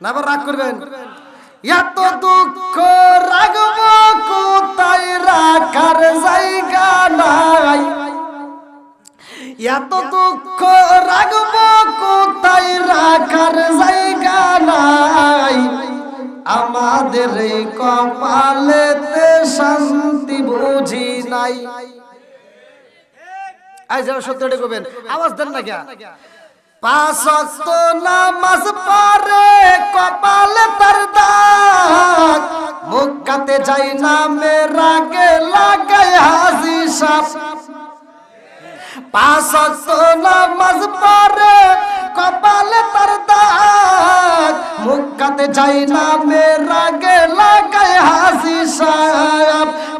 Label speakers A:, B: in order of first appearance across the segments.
A: না আবার রাগ করবেন। এত দুঃখ রাগব কোথায়? রাখার জায়গা নাই। এত দুঃখ রাগব কোথায়? রাখার জায়গা নাই। আমাদের কপালেতে শান্তি বুঝি নাই। আই যারা সত্যটা করবেন আওয়াজ দেন না কেন পাঁচ নামাজ পড়ে, কপাল তার দাগ। মুখাতে যাই না মেরা গে লাগাই হাজি সাপ। পাঁচ নামাজ পড়ে, কপাল তার দাগ। মুখাতে যাই না মেরা গে লাগাই হাজি সাপ।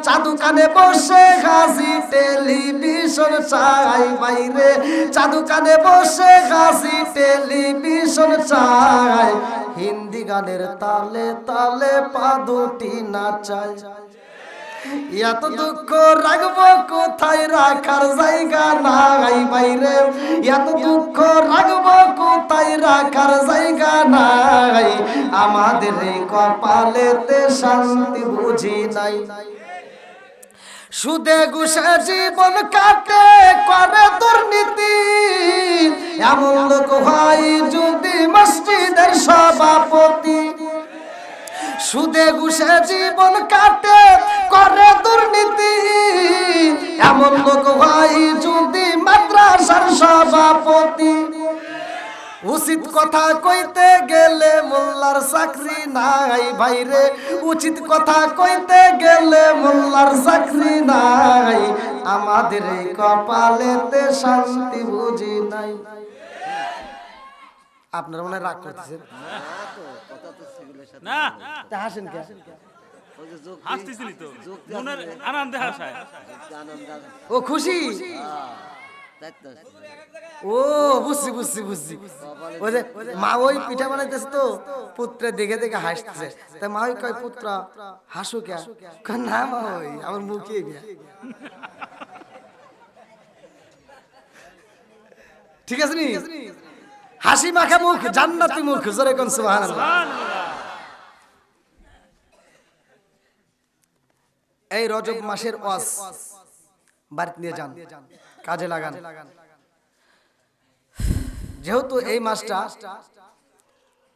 A: চাদু কানে বসে হাসি টেলিভিশন চাই বাইরে। চাদু কানে বসে হাসি টেলিভিশন চাই। হিন্দি গানের তালে তালে পা দুটি নাচাই। এত দুঃখ রাখব কোথায়? রাখার জায়গা নাই বাইরে। এত দুঃখ রাখব কোথায়? রাখার জায়গা নাই। আমাদের কপালেতে শান্তি বুঝি নাই। সুদে ঘুষে জীবন কাটে, করে দুর্নীতি। এমন লোক হয় যদি মসজিদের সভাপতি। সুদে ঘুষে জীবন কাটে, করে দুর্নীতি। এমন লোক হয় যদি মাদ্রাসার সভাপতি। উচিত কথা কইতে গেলে মোল্লার চাকরি নাই ভাইরে। উচিত কথা কইতে গেলে মোল্লার চাকরি নাই। আমাদের এই কপালেতে শান্তি বুঝি নাই। আপনার মনে রাগ করতেছেন? হাসেন কে?
B: হাসতেছিলি তো। মনের আনন্দে হাসায়।
A: ও খুশি? ও, বুঝছি বুঝছি বুঝছি। ওই মা ওই পিঠা বানাইতেছে তো, পুত্রে দেখে দেখে হাসতেছে তা মা ওই কয়, পুত্র, হাসু কে? না মা ওই, আমার মুখে ঠিক আছে নি? হাসি মাখা মুখ, জান্নাতি মুখ, জোরে কোন এই রজব মাসের ওয়াজ। বাড়িতে নিয়ে যান কাজে লাগান। যেহেতু এই মাসটা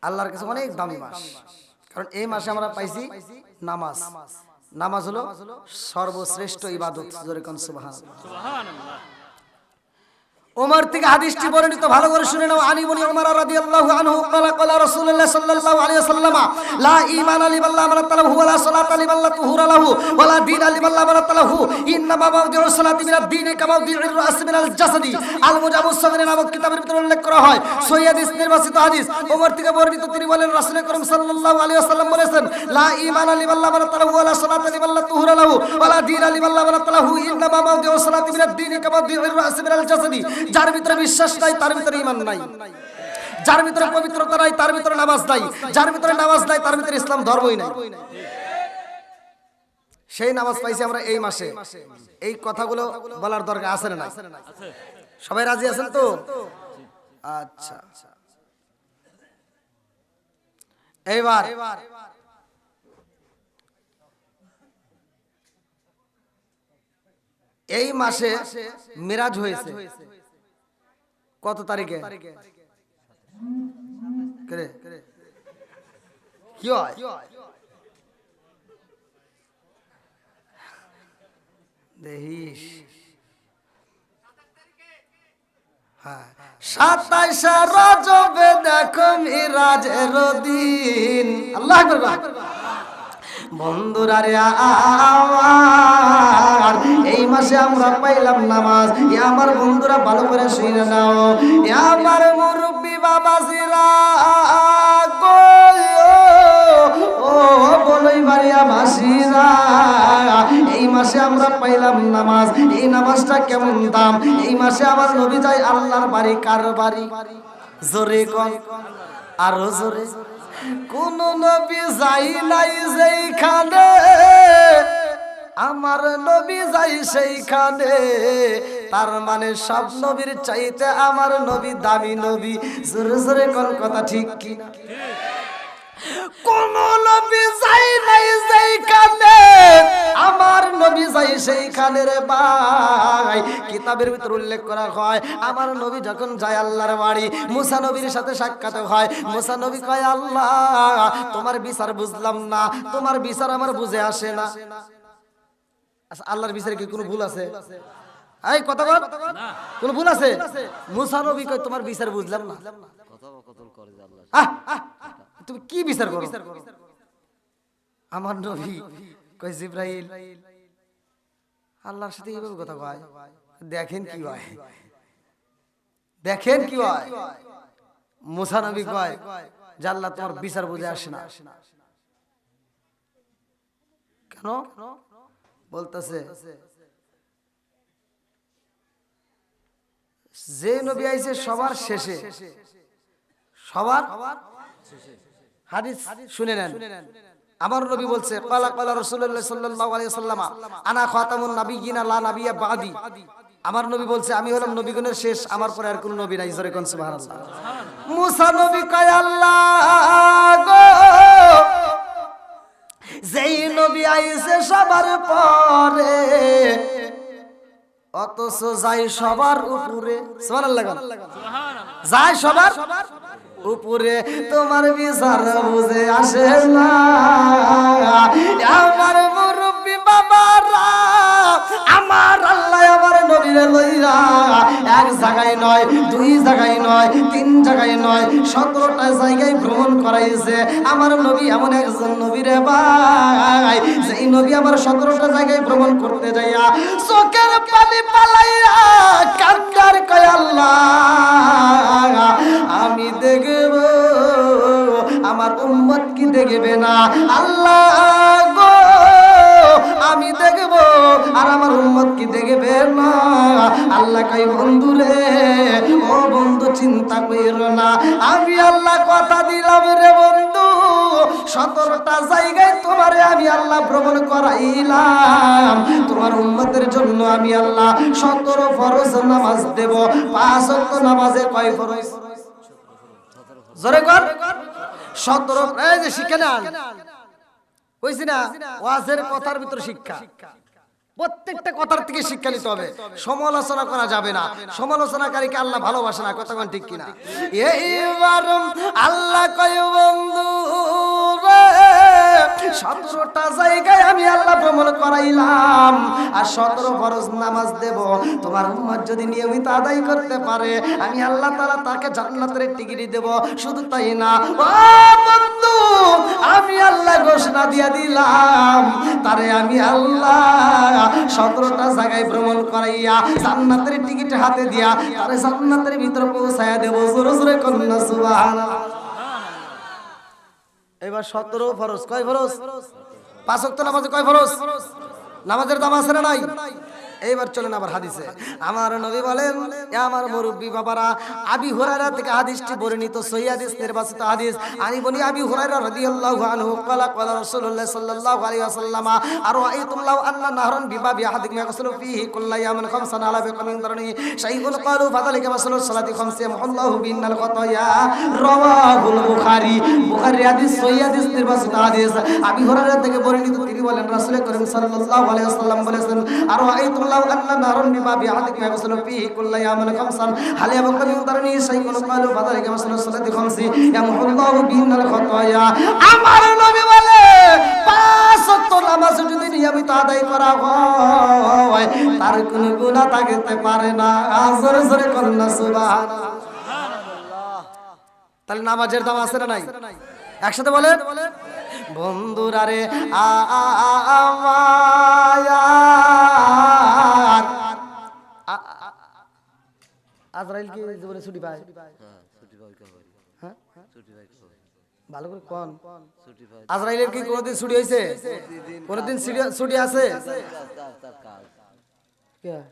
A: আল্লাহর কাছে অনেক দামি মাস। কারণ এই মাসে আমরা পাইছি নামাজ। নামাজ। হলো সর্বশ্রেষ্ঠ ইবাদত। জোরে কোন সুবহানাল্লাহ।
B: সুবহানাল্লাহ।
A: ওমর থেকে হাদিসটি বর্ণিত, ভালো করে শুনে নাও। আলী বলি ওমর রাদিয়াল্লাহু আনহু ক্বালা ক্বালা রাসূলুল্লাহ সাল্লাল্লাহু আলাইহি ওয়াসাল্লাম, লা ঈমান আলি বাল্লাহ মারাত লাহু ওয়ালা সালাত আলি বাল্লাহ তুহুরা লাহু ওয়ালা দীন আলি বাল্লাহ মারাত লাহু ইন্না মা মাউদিউ সালাতি মিনাদ দীন কামা মাউদিউর রাস মিনাল জাসাদি। আল মুজাবু সাগরে নামক কিতাবের ভিতরে উল্লেখ করা হয় সহিহ হাদিস, নির্বাচিত হাদিস। ওমর থেকে বর্ণিত তিনি বলেন, রাসূল করিম সাল্লাল্লাহু আলাইহি ওয়াসাল্লাম বলেছেন, লা ঈমান আলি বাল্লাহ মারাত লাহু ওয়ালা সালাত আলি বাল্লাহ তুহুরা লাহু ওয়ালা দীন আলি বাল্লাহ মারাত লাহু ইন্না মা মাউদিউ সালাতি মিনাদ দীন কামা মাউদিউর রাস মিনাল জাসাদি। যার ভিতরে বিশ্বাস নাই, তার ভিতরে ঈমান নাই। যার ভিতরে পবিত্রতা নাই, তার ভিতরে নামাজ নাই। যার ভিতরে নামাজ নাই, তার ভিতরে ইসলাম ধর্মই নাই। সেই নামাজ পাইছি আমরা এই মাসে। এই কথাগুলো বলার দরকার আছে না সবাই রাজি আছেন তো? আচ্ছা। এইবার। এই মাসে মিরাজ হয়েছে। কত তারিখে? কি হয়? সাতাইশে রজবে দেখো মিরাজের দিন। আল্লাহ। বন্ধুরা এই মাসে আমরা পাইলাম নামাজ। এ আমার বন্ধুরা ভালো করে শুনে নাও। এ আমার মুরব্বী বাবা জিরা এই মাসে আমরা পাইলাম নামাজ। এই নামাজটা কেমন দাম? এই মাসে আমার নবী যায় আল্লাহর বাড়ি কার বাড়ি জোরে কন। আরও জোরে। কোন নবী যাই নাই যেইখানে, আমার নবী যাই সেইখানে। তার মানে সব নবীর চাইতে আমার নবী দামি নবী। জোরে জোরে কোন কথা ঠিক কি কোন নবী যাই নাই সেইখানে আমার নবী যাই সেইখানে রে ভাই কিতাবের ভিতর উল্লেখ করা হয় আমার নবী যখন যায় আল্লাহর বাড়ি মুসা নবীর সাথে সাক্ষাৎ হয়। মুসা নবী কয় আল্লাহ তোমার বিচার বুঝলাম না তোমার বিচার আমার বুঝে আসে না। আচ্ছা, আল্লাহর বিচারে কি কোনো ভুল আছে? এই কথা কর কোন ভুল আছে? মুসা নবী কয় তোমার বিচার বুঝলাম না। তুমি কি বিচার করো? আমার নবী কয় জিব্রাইল, আল্লাহর সাথে এইভাবে কথা কয়, দেখেন কি হয়, দেখেন কি হয় কয় তোমার বিচার বুঝে আসে না। কেন? বলতেছে, যে নবী আইছে সবার শেষে, সবার, হাদিস শুনে নেন। আমার নবী বলছে কালা কালা রাসূলুল্লাহ সাল্লাল্লাহু আলাইহি ওয়াসাল্লাম আনা খাতামুন নাবিয়িনা লা নাবিয়্যা বাদি। আমার নবী বলছে আমি হলাম নবীগণের শেষ আমার পরে আর কোনো নবী নাই। জোরে কোন সুবহানাল্লাহ। মুসা নবী কয় আল্লাহ গো যেই নবী আইছে সবার পরে অথচ যাই সবার উপরে। সুবহানাল্লাহ। যায় সবার? উপরে তোমার বিচার বুঝে আসে না। আমার বাবারা আমার আল্লাহ আমার এক জায়গায় নয়, দুই জায়গায় নয়, তিন জায়গায় নয়, সতেরোটা জায়গায় ভ্রমণ করাইছে। আমার এমন একজন আমার সতেরোটা জায়গায় ভ্রমণ করতে যাইয়া চোখের পানি পালাইয়া কয়, আল্লাহ, আমি দেখব, আমার উম্মত কি দেখবে না? আল্লাহ কি দেখবে না? আল্লাহ কই বন্ধু রে ও বন্ধু, চিন্তা কইরো না। আমি আল্লাহ কথা দিলাম রে বন্ধু। সতেরোটা জায়গায় তোমারে আমি আল্লাহ ভ্রমণ করাইলাম। তোমার উম্মতের জন্য আমি আল্লাহ সতেরো ফরজ নামাজ দেব। পাঁচ নামাজে কয় ফরজ? জোরে কর। সতেরো, এই যে শিক্ষা না কইছি না, ওয়াজের কথার ভিতর শিক্ষা। প্রত্যেকটা কথার থেকে শিক্ষা নিতে হবে। সমালোচনা করা যাবে না। সমালোচনাকারীকে আল্লাহ ভালোবাসে না কথা ঠিক কিনা। এইবার আল্লাহ কয় বন্ধু সতেরোটা জায়গায় আমি আল্লাহ ভ্রমণ করাইলাম। আর সতেরো ফরজ নামাজ দেব। তোমার উম্মত যদি নিয়মিত আদায় করতে পারে, আমি আল্লাহ তাআলা তাকে জান্নাতের টিকিট দেব। শুধু তাই না, ও বন্ধু, আমি আল্লাহ ঘোষণা দিয়া দিলাম। তারে আমি আল্লাহ সতেরোটা জায়গায় ভ্রমণ করাইয়া জান্নাতের টিকিট হাতে দিয়া তারে জান্নাতের ভিতরে পৌঁছায়া দেব। জোরে জোরে কন্যা, সুবহানাল্লাহ। এবার সতেরো ফরজ। কয় ফরজ? পাঁচ নামাজে কয় ফরজ? নামাজের দাম আছে না নাই? এইবার চলেন আবার হাদিসে। আমার নবী বলেন আমার মুরব্বী বাবারা, আবি হুরায়রা থেকে হাদিসটি বর্ণিত, সহি হাদিস, নির্বাচিত হাদিস। আমি বলি, আবি হুরায়রা রাদিয়াল্লাহু আনহু, ক্বালা ক্বালা রাসূলুল্লাহ সাল্লাল্লাহু আলাইহি ওয়াসাল্লাম, আর রাআইতুম লাউ আন্না নাহরান বিবাবি আহাদিকুম ইয়াগসিলু ফীহি কুল্লা ইয়ামিন খামসান আলা বিকামিন দারনি শাইউন ক্বালু ফাযালিকা মাসালু সালাতি খামসি মুহাল্লাহু বিন্নাল খাতায়া। রাওয়াহুল বুখারী বুখারী হাদিস, সহি হাদিস, নির্বাচিত হাদিস। আবি হুরায়রা থেকে বর্ণিত, তিনি বলেন রাসূল করিম সাল্লাল্লাহু আলাইহি ওয়াসাল্লাম বলেছেন, আর রাআইতুম লাউ আন্না নাহরান বিবাবি আহাদিকুম ইয়াগসিলু ফীহি কুল্লা ইয়ামিন খামসান আলা বিকামিন দারনি শাইউন ক্বালু ফাযালিকা মাসালু সালাতি খামসি ইয়ামুহাল্লাহু বিন্নাল খাতায়া আমার নবী বলে পাঁচ ওয়াক্ত নামাজ যদি নিয়মিত আদায় করা হয় তার কোনো গুনাহ থাকতে পারে না জোরে জোরে কন্যা সুবহানাল্লাহ তাহলে নামাজের দাম আছে না নাই একসাথে বলে বন্ধুরা রে আমার আজরাইল কি জীবনে ছুটি পায়। হ্যাঁ? ভালো করে কোন। আজরাইলের কি কোনোদিন ছুটি হয়েছে কোনদিন ছুটি- ছুটি আছে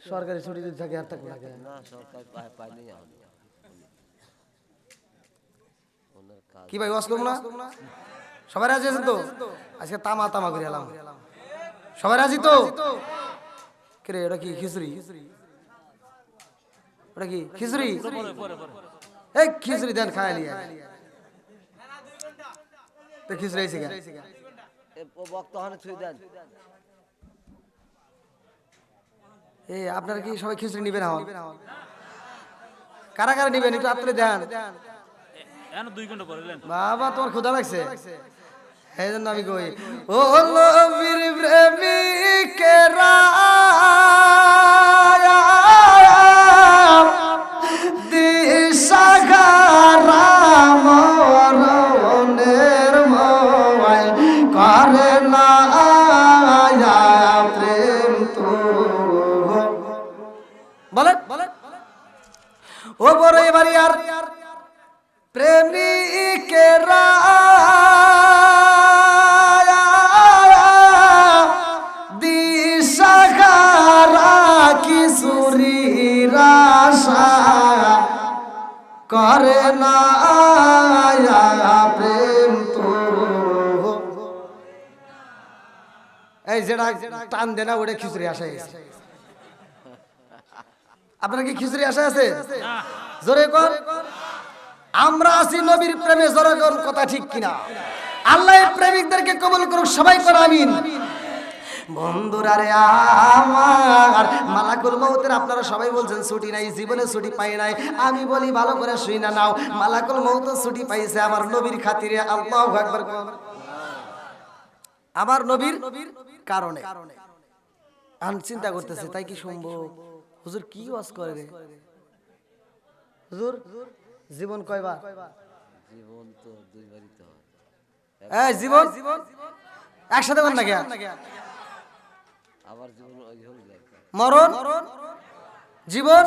A: সরকারি ছুটি যদি থাকে আর থাকবে না কি? ভাই ওয়াজ করব না? সবাই রাজি আছেন তো? আজকে তামা তামা করে এলাম। সবাই রাজি তো? কিরে এটা কি খিচুড়ি? ওটা কি? খিচুড়ি? এই খিচুড়ি দেন খায় নিয়ে তো খিচুড়ি কেন?
C: এ ও বক্ত হনে ছুঁই দেন।
A: এ আপনারা কি সবাই খিচুড়ি নিবেন এখন? কারা কারা নিবেন? একটু আপনি দেন। বাবা তোমার ক্ষুধা লাগছে? এই জন্য আমি কই ও নবীর প্রেমিকেরা। যেটা টান দেনা ওটা খিচুড়ি আপনার কি খিচুড়ি আছে? জোরে কর। আমরা আছি নবীর প্রেমে, জোরে কর, কথা ঠিক কিনা? আল্লাহ প্রেমিকদেরকে কবুল করুক, সবাই করে আমিন। বন্ধুরা রে আমার, মালাকুল মৌতের আপনারা সবাই বলছেন, ছুটি নাই, জীবনে ছুটি পাই নাই। আমি বলি, ভালো করে শুই না, নাও। মালাকুল মৌত ছুটি পাইছে, আমার নবীর খাতিরে, আল্লাহু আকবার। কর। আমার নবীর কারণে। আমি চিন্তা করতেছি তাই কি সম্ভব? হুজুর কি ওয়াজ করে রে? হুজুর জীবন কয়বার?
C: জীবন তো দুইবারই তো হয়।
A: এই জীবন? একসাথে বল না কেন
C: আবার জীবন ওই যায়।
A: মরণ? জীবন?